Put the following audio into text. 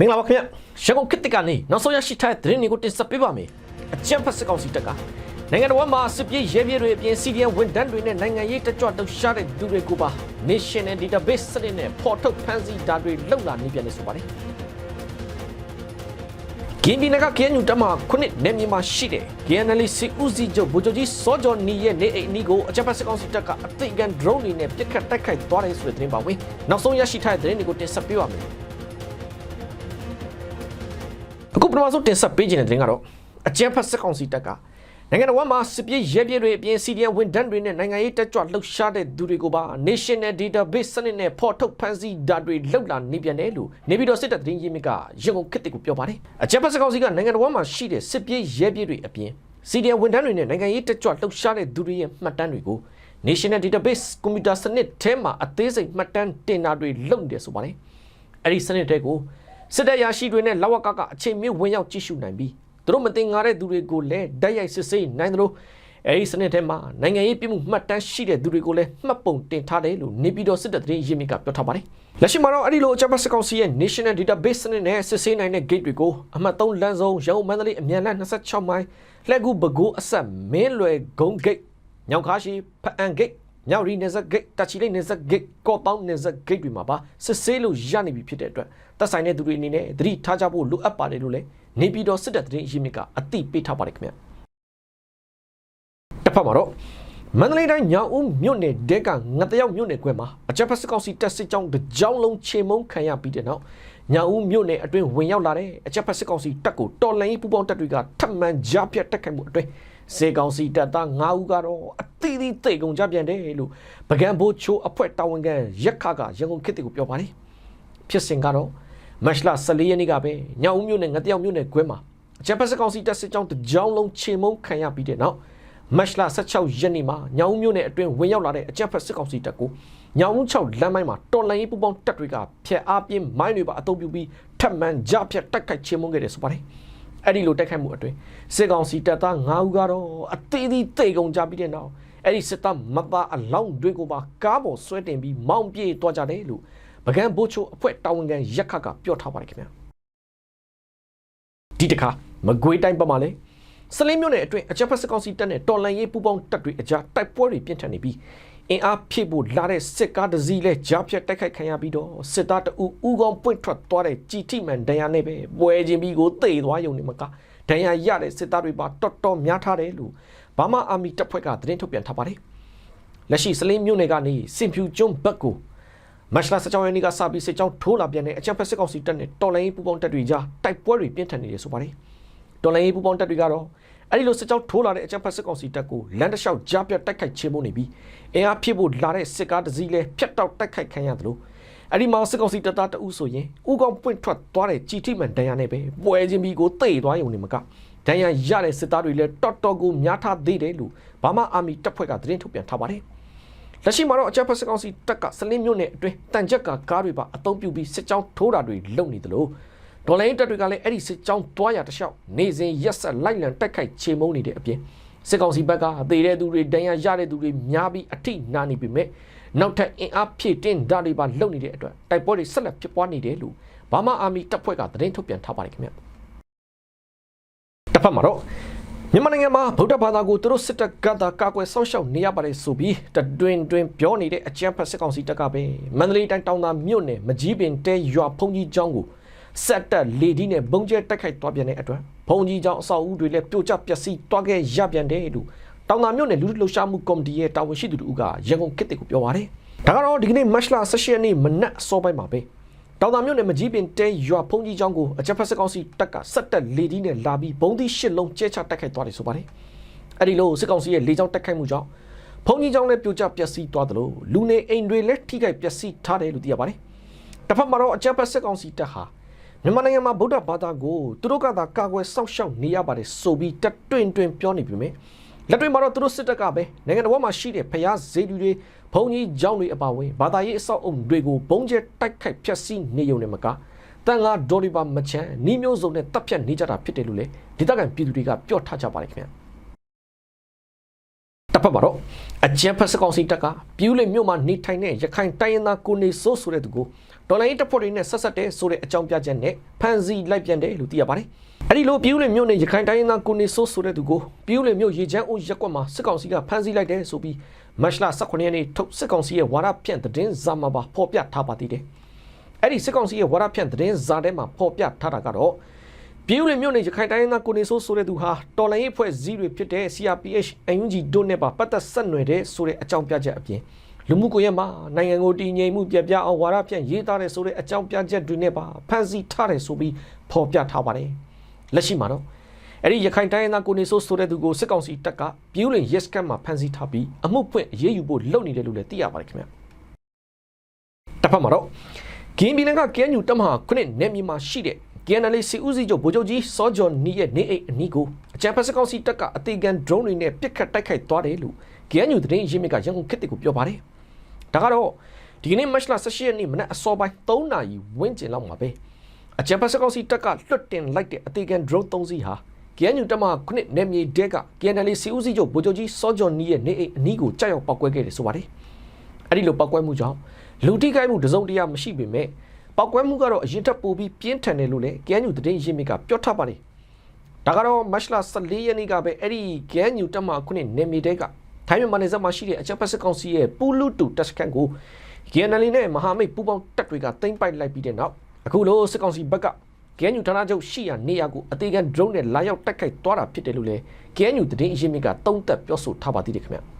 မင်္ဂလာပါခင်ဗျရန်ကုန်ခေတ်တစ်ကနေနောက်ဆုံးရရှိထားတဲ့သတင်းတွေကိုတင်ဆက်ပေးပါမယ်အကြံဖတ်စစ်ကောင်စီတပ်ကနိုင်ငံတော်မှာစစ်ပြေးရဲပြေးတွေအပြင် CDN ဝန်ထမ်းတွေနဲ့နိုင်ငံရေးတက်ကြွလှုပ်ရှားတဲ့သူတွေကိုပါ National Database စနစ်နဲ့ပေါ်ထုတ်ဖန်ဆီးတာတွေလုပ်လာနေပြန်နေဆိုပါတယ်ကင်းဒီနကကင်းညူတမခုနှစ်နေမြန်မာရှိတဲ့ KNL စီဦးစီးချုပ်ဗိုလ်ချုပ်ကြီးစောကျော်နီရဲ့နေအိမ်နီးကိုအကြမ်းဖက်စစ်ကောင်စီတပ်ကအသိကန် drone တွေနဲ့ပစ်ခတ်တိုက်ခိုက်သွားတယ်ဆိုတဲ့သတင်းပါဝင်နောက်ဆုံးရရှိထားတဲ့သတင်းတွေကိုတင်ဆက်ပေးပါမယ် အခုပထမဆုံးတင်ဆက်ပေးခြင်းတဲ့သတင်းကတော့အကြမ်းဖက်စစ်ကောင်စီတပ်ကနိုင်ငံတော်မှာစစ်ပြေးရဲပြေးတွေအပြင် CDN ဝန်ထမ်းတွေနဲ့နိုင်ငံရေးတက်ကြွလှုပ်ရှားတဲ့သူတွေကိုပါ National Database စနစ်နဲ့ပေါ်ထုတ်ဖန်ဆီးဓာတ်တွေလောက်လာနေပြန်တယ်လို့နေပြည်တော်စစ်တပ်သတင်းရင်းမြစ်ကရန်ကုန်ခေတ်တစ်ကိုပြောပါတယ်အကြမ်းဖက်စစ်ကောင်စီကနိုင်ငံတော်မှာရှိတဲ့စစ်ပြေးရဲပြေးတွေအပြင် CDN ဝန်ထမ်းတွေနဲ့နိုင်ငံရေးတက်ကြွလှုပ်ရှားတဲ့သူတွေရဲ့မှတ်တမ်းတွေကို National Database ကွန်ပျူတာစနစ်ထဲမှာအသေးစိတ်မှတ်တမ်းတင်တာတွေလုပ်နေတယ်ဆိုပါတယ်အဲ့ဒီစနစ်တွေကို စစ်တပ်ရရှိတွေနဲ့လောက်ဝကကအချိန်မြင့်ဝင်ရောက်ကြည့်ရှုနိုင်ပြီးသူတို့မတင်ငါတဲ့သူတွေကိုလည်းဓာတ်ရိုက်စစ်ဆေးနိုင်တယ်လို့အဲဒီစနစ်ထဲမှာနိုင်ငံရေးပြည်မှုမှတ်တမ်းရှိတဲ့သူတွေကိုလည်းမှတ်ပုံတင်ထားတယ်လို့နေပြည်တော်စစ်တပ်သတင်းရင်းမြစ်ကပြောထားပါတယ်။လက်ရှိမှာတော့အဲ့ဒီလိုအကြမ်းဖက်စစ်ကောင်စီရဲ့ National Database စနစ်နဲ့စစ်ဆေးနိုင်တဲ့ gate တွေကိုအမှတ်3လမ်းစုံရန်ကုန်မန္တလေးအမြန်လမ်း26မိုင်လှည့်ကူပဲခူးအဆက်မင်းလွယ်ဂုံ gate ညောင်ခါရှိဖအန် gate မြောက်ရီနေဇက်ဂိတ်တချီလေးနေဇက်ဂိတ်ကော့တောင်းနေဇက်ဂိတ်တွေမှာပါစစ်ဆေးလို့ရနိုင်ပြီဖြစ်တဲ့အတွက်သက်ဆိုင်တဲ့သူတွေအနေနဲ့သတိထားကြဖို့လိုအပ်ပါတယ်လို့လည်းနေပြည်တော်စစ်တပ်သတင်းရင်းမြစ်ကအသိပေးထားပါတယ်ခင်ဗျတစ်ဖက်မှာတော့မန္တလေးတိုင်းညောင်ဦးမြို့နယ်ဒဲကငတရောက်မြို့နယ်ကွဲမှာအကြမ်းဖက်စစ်ကောင်စီတပ်စစ်ကြောင်းတစ်ကြောင်းလုံးချေမုန်းခံရပြီးတဲ့နောက်ညောင်ဦးမြို့နယ်အတွင်းဝင်ရောက်လာတဲ့အကြမ်းဖက်စစ်ကောင်စီတပ်ကိုတော်လှန်ရေးပူးပေါင်းတပ်တွေကထပ်မံကြားဖြတ်တက်ခိုက်မှုအတွင်းစေကောင်စီတပ်သား9ဦးကတော့အ သီးသီးတိတ်ကုန်ကြပြန်တယ်လို့ပကံဘိုးချိုးအဖွဲ့တာဝန်ခံရက်ခကရန်ကုန်ခေတ်တီကိုပြောပါတယ်ဖြစ်စဉ်ကတော့မတ်လ14ရက်နေ့ကပဲညောင်ဦးမြို့နယ်ငတရောက်မြို့နယ်ကွဲမှာအကြမ်းဖက်စစ်ကောင်စီတပ်စစ်ကြောင်းတစ်ကြောင်းလုံးချေမုန်းခံရပြီးတဲ့နောက်မတ်လ16ရက်နေ့မှာညောင်ဦးမြို့နယ်အတွင်းဝင်ရောက်လာတဲ့အကြမ်းဖက်စစ်ကောင်စီတပ်ကိုညောင်ဦး6လမ်းမိုင်းမှာတော်လှန်ရေးပူးပေါင်းတပ်တွေကဖျက်အားပြင်းမိုင်းတွေပါအသုံးပြုပြီးထပ်မံကြဖြတ်တိုက်ခိုက်ချေမုန်းခဲ့တယ်ဆိုပါတယ်အဲ့ဒီလိုတိုက်ခိုက်မှုအတွင်းစစ်ကောင်စီတပ်သား9ဦးကတော့အသေးသေးတိတ်ကုန်ကြပြီးတဲ့နောက် အဲ့ဒီစစ်သားမသားအလောင်းတွေကိုပါကားပေါ်ဆွဲတင်ပြီးမောင်းပြေးသွားကြတယ်လို့ပကံဘိုးချိုအဖွဲ့တာဝန်ခံရက်ခတ်ကပြောထားပါတယ်ခင်ဗျာဒီတခါမကွေးတိုင်းပတ်မှာလဲစလင်းမြို့နယ်အတွင်းအကြမ်းဖက်စစ်ကောင်စီတပ်နဲ့တော်လန်ရေးပူးပေါင်းတပ်တွေအကြားတိုက်ပွဲတွေပြင်းထန်နေပြီးအင်အားဖြည့်ဖို့လာတဲ့စစ်ကားတစ်စီးလဲကြားဖြတ်တိုက်ခိုက်ခံရပြီးတော့စစ်သားတအူဦးကောင်းပွင့်ထွက်သွားတဲ့ကြည်ထိမှန်ဒဏ်ရာနဲ့ပဲပွဲချင်းပြီးကိုတေသွားရုံနဲ့မကဒဏ်ရာရတဲ့စစ်သားတွေပါတော်တော်များထားတယ်လို့ ဘာမာအာမီတပ်ဖွဲ့ကသတင်းထုတ်ပြန်ထားပါတယ်လက်ရှိစလင်းမြို့နယ်ကနေစင်ဖြူကျွန်းဘက်ကိုမတ်လ16ရက်နေ့ကစပြီးစစ်ကြောင်းထိုးလာပြန်တဲ့အကြမ်းဖက်စစ်ကောင်စီတပ်နဲ့တော်လိုင်းပူပေါင်းတပ်တွေကြားတိုက်ပွဲတွေပြင်းထန်နေတယ်ဆိုပါတယ်တော်လိုင်းပူပေါင်းတပ်တွေကတော့အဲ့ဒီလိုစစ်ကြောင်းထိုးလာတဲ့အကြမ်းဖက်စစ်ကောင်စီတပ်ကိုလမ်းတစ်လျှောက်ကြားပြတ်တိုက်ခိုက်ချေမှုနေပြီးအင်အားဖြစ်ဖို့လာတဲ့စစ်ကားတစ်စီးလဲဖြတ်တောက်တိုက်ခိုက်ခံရတယ်လို့အဲ့ဒီမှာစစ်ကောင်စီတပ်သားတအုပ်ဆိုရင်ဥကောင်ပွင့်ထွက်သွားတဲ့ကြည်ထိမှန်ဒဏ်ရာနဲ့ပဲပွဲချင်းပြီးကိုတိတ်သွားရုံနဲ့မက ဒဏ်ရာရတဲ့စစ်သားတွေလည်းတော်တော်ကိုများထားသေးတယ်လို့ဘာမှအာမီတပ်ဖွဲ့ကသတင်းထုတ်ပြန်ထားပါတယ်လက်ရှိမှာတော့အကြမ်းဖက်စစ်ကောင်စီတပ်ကစလင်းမြို့နယ်အတွင်းတန်ကြက်ကကားတွေပါအုံပြုပြီးစစ်ကြောင်းထိုးတာတွေလုပ်နေသလိုဒေါ်လာရင်းတပ်တွေကလည်းအဲ့ဒီစစ်ကြောင်းတွားရတလျှောက်နေစဉ်ရက်ဆက်လိုက်လံတိုက်ခိုက်ချေမှုန်းနေတဲ့အပြင်စစ်ကောင်စီဘက်ကသေတဲ့သူတွေဒဏ်ရာရတဲ့သူတွေများပြီးအထိနာနေပြီမဲ့နောက်ထပ်အင်အားဖြည့်တင်းဓာတ်တွေပါလုပ်နေတဲ့အတွက်တိုက်ပွဲတွေဆက်လက်ဖြစ်ပွားနေတယ်လို့ဘာမှအာမီတပ်ဖွဲ့ကသတင်းထုတ်ပြန်ထားပါတယ်ခင်ဗျ တစ်ဖက်မှာတော့မြန်မာနိုင်ငံမှာဗုဒ္ဓဘာသာကိုသူတို့စစ်တပ်ကသာကာကွယ်စောင့်ရှောက်နေရပါတယ်ဆိုပြီးတတွင်တွင်ပြောနေတဲ့အကြမ်းဖက်စစ်ကောင်စီတပ်ကပဲမန္တလေးတိုင်းတောင်သာမြို့နယ်မကြီးပင်တဲရွာဖုန်ကြီးကျောင်းကိုဆက်တက်လေဒီနဲ့ဘုံကျဲတိုက်ခိုက်သွားပြန်တဲ့အတွက်ဘုံကြီးကျောင်းအဆောက်အဦတွေလည်းပြိုကျပျက်စီးသွားခဲ့ရပြန်တယ်လို့တောင်သာမြို့နယ်လူထုလှုပ်ရှားမှုကော်မတီရဲ့တာဝန်ရှိသူတို့ကရန်ကုန်ခေတ်ကိုပြောပါတယ်ဒါကတော့ဒီကနေ့မတ်လ16ရက်နေ့မနက်အစောပိုင်းမှာပဲ တောင်သာမြို့နယ်မကြီးပင်တဲရွာဖုန်ကြီးကျောင်းကိုအကြမ်းဖက်စစ်ကောင်စီတပ်ကဆက်တက်လေဒီနဲ့လာပြီးဘုံသီးရှစ်လုံးကျဲချတိုက်ခိုက်သွားတယ်ဆိုပါတယ်အဲ့ဒီလိုစစ်ကောင်စီရဲ့လေကြောင်းတိုက်ခိုက်မှုကြောင့်ဖုန်ကြီးကျောင်းလည်းပြိုကျပျက်စီးသွားတယ်လို့လူနေအိမ်တွေလည်းထိခိုက်ပျက်စီးထားတယ်လို့သိရပါတယ်တစ်ဖက်မှာတော့အကြမ်းဖက်စစ်ကောင်စီတပ်ဟာမြန်မာနိုင်ငံမှာဗုဒ္ဓဘာသာကိုသူတို့ကသာကာကွယ်စောင့်ရှောက်နေရပါတယ်ဆိုပြီးတတွင်တွင်ပြောနေပြီမြဲလက်တွေမှာတော့သူတို့စစ်တပ်ကပဲနိုင်ငံတော်မှာရှိတဲ့ဖျားဈေးလူတွေ ဘုံကြီးကျောင်းတွေအပါဝင်ဘာသာရေးအဆောက်အုံတွေကိုဘုံကျဲတိုက်ခိုက်ဖျက်ဆီးနေုံနဲ့မကတန်ငါဒေါ်ဒီပါမချမ်းနီးမျိုးစုံနဲ့တပ်ဖြတ်နေကြတာဖြစ်တယ်လို့လေဒေသခံပြည်သူတွေကပြောထားကြပါတယ်ခင်ဗျာ တပ်ဖက်မှာတော့အကြံဖက်စကောင်စီတပ်ကပြူးလေမြို့မှာနေထိုင်တဲ့ရခိုင်တိုင်းရင်းသားကိုနေစိုးဆိုတဲ့သူကိုဒေါ်လာရေးတပ်ဖွဲ့တွေနဲ့ဆက်ဆက်တဲ့ဆိုတဲ့အကြောင်းပြချက်နဲ့ဖမ်းဆီးလိုက်ပြန်တယ်လို့သိရပါတယ်အဲ့ဒီလိုပြူးလင်မြို့နယ်ရခိုင်တိုင်းရင်းသားကိုနေဆိုးဆိုတဲ့သူကိုပြူးလင်မြို့ရေချမ်းဦးရက်ကွက်မှာစစ်ကောင်စီကဖမ်းဆီးလိုက်တယ်ဆိုပြီးမတ်လ18ရက်နေ့ထုတ်စစ်ကောင်စီရဲ့ဝါရဖြန့်သတင်းဇာမှာပါဖော်ပြထားပါသေးတယ်အဲ့ဒီစစ်ကောင်စီရဲ့ဝါရဖြန့်သတင်းဇာထဲမှာဖော်ပြထားတာကတော့ ပြည်ဦးလမြို့နယ်ရခိုင်တိုင်းရင်းသားကိုနေဆိုးဆိုတဲ့သူဟာတော်လိုင်းရေးဖွဲ့စည်းတွေဖြစ်တဲ့ CRPH UNG တို့နဲ့ပါပတ်သက်ဆက်နွယ်တဲ့ဆိုတဲ့အကြောင်းပြချက်အပြင်လူမှုကွန်ရက်မှာနိုင်ငံကိုတည်ငြိမ်မှုပြပြအောင်ဝါဒဖြန့်ရေးသားတဲ့ဆိုတဲ့အကြောင်းပြချက်တွေနဲ့ပါဖန်ဆီးထားတယ်ဆိုပြီးဖော်ပြထားပါတယ်လက်ရှိမှာတော့အဲ့ဒီရခိုင်တိုင်းရင်းသားကိုနေဆိုးဆိုတဲ့သူကိုစစ်ကောင်စီတပ်ကပြည်ဦးလ yes ကတ်မှာဖန်ဆီးထားပြီးအမှုဖွင့်အရေးယူဖို့လုပ်နေတယ်လို့လည်းသိရပါတယ်ခင်ဗျတစ်ဖက်မှာတော့ကင်းပြည်နယ်ကကဲညူတမဟာခုနှစ်နယ်မြေမှာရှိတဲ့ KNL စီဦးစီးချုပ်ဗိုလ်ချုပ်ကြီးစောဂျော်နီရဲ့နေအိမ်အနီးကိုအကြံဖက်စကောင်စီတပ်ကအသေးကန် drone တွေနဲ့ပစ်ခတ်တိုက်ခိုက်သွားတယ်လို့ KNU သတင်းရင်းမြစ်ကရန်ကုန်ခေတ်ကိုပြောပါတယ်။ဒါကတော့ဒီကနေ့မတ်လ18ရက်နေ့မနက်အစောပိုင်း3နာရီဝန်းကျင်လောက်မှာပဲအကြံဖက်စကောင်စီတပ်ကလွတ်တင်လိုက်တဲ့အသေးကန် drone 3စီးဟာ KNU တပ်မခုနှစ်နယ်မြေတဲက KNL စီဦးစီးချုပ်ဗိုလ်ချုပ်ကြီးစောဂျော်နီရဲ့နေအိမ်အနီးကိုကြောက်ရောက်ပောက်ကွဲခဲ့တယ်ဆိုပါတယ်။အဲ့ဒီလိုပောက်ကွဲမှုကြောင့်လူတိကိုက်မှုတစုံတရာမရှိပေမဲ့ ပောက်ကွဲမှုကတော့အရင်ထက်ပိုပြီးပြင်းထန်တယ်လို့လည်း KNU သတင်းရင်းမြစ်ကပြောထားပါတယ်။ဒါကတော့မတ်လ14ရက်နေ့ကပဲအဲ့ဒီ KNU တပ်မခုနှစ်နယ်မြေတဲကထိုင်းမြန်မာနယ်စပ်မှာရှိတဲ့အချက်ဖက်စစ်ကောင်စီရဲ့ပူလူတူတပ်စခန်းကို KNL နဲ့မဟာမိတ်ပူးပေါင်းတပ်တွေကတင်ပိုက်လိုက်ပြီးတဲ့နောက်အခုလိုစစ်ကောင်စီဘက်က KNU ဌာနချုပ်ရှိရာနေရာကိုအသေးခံ drone နဲ့လာရောက်တိုက်ခိုက်သွားတာဖြစ်တယ်လို့လည်း KNU သတင်းအရင်းမြစ်ကတုံးသက်ပြောဆိုထားပါသေးတယ်ခင်ဗျာ